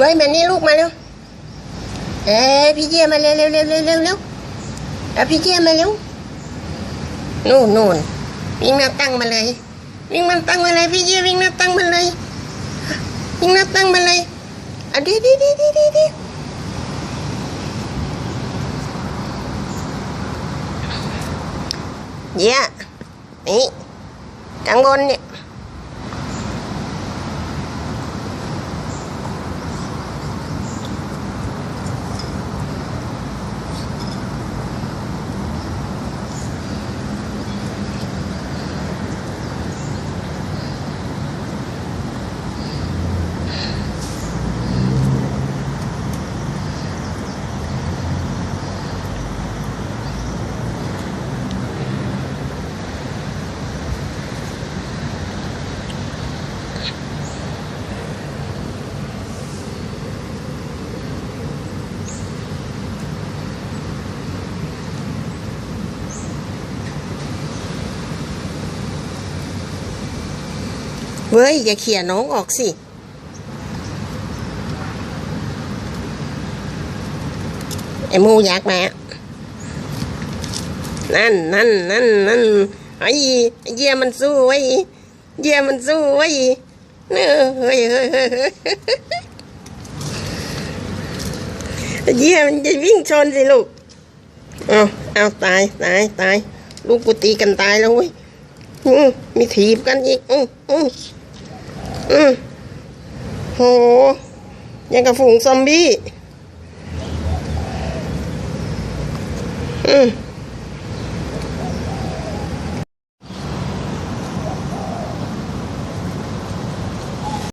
ว้ยมานี่ลูกมาเร็ว เอ้ยพี่เจี๊ยมาเร็วเร็วเร็วเร็วเร็วเร็วเอาพี่เจี๊ยมาเร็ว นู่นนู่นวิ่งหน้าตั้งมาเลย วิ่งมาตั้งมาเลยพี่เจี๊ยวิ่งหน้าตั้งมาเลย วิ่งหน้าตั้งมาเลยอะดีดีดีดีดีดีเยี่ยนี่ข้างบนเนี่ย เว้ย อย่าเขี่ยน้องออกสิ ไอ้มูยักษ์มา นั่นนั่นนั่นนั่นไอ้เยี่ยมันสู้ไว้เยี่ยมันสู้ไว้เนอะเฮ้ยเฮ้ยเฮ้ยเฮ้ยเยี่ยมันจะวิ่งชนสิลูก เอาเอาตายตายตาย ลูกกูตีกันตายแล้วเว้ย อืมมีถีบกันอีก อืมอืมอืมโห ยังกับฝูงซอมบี้ อืม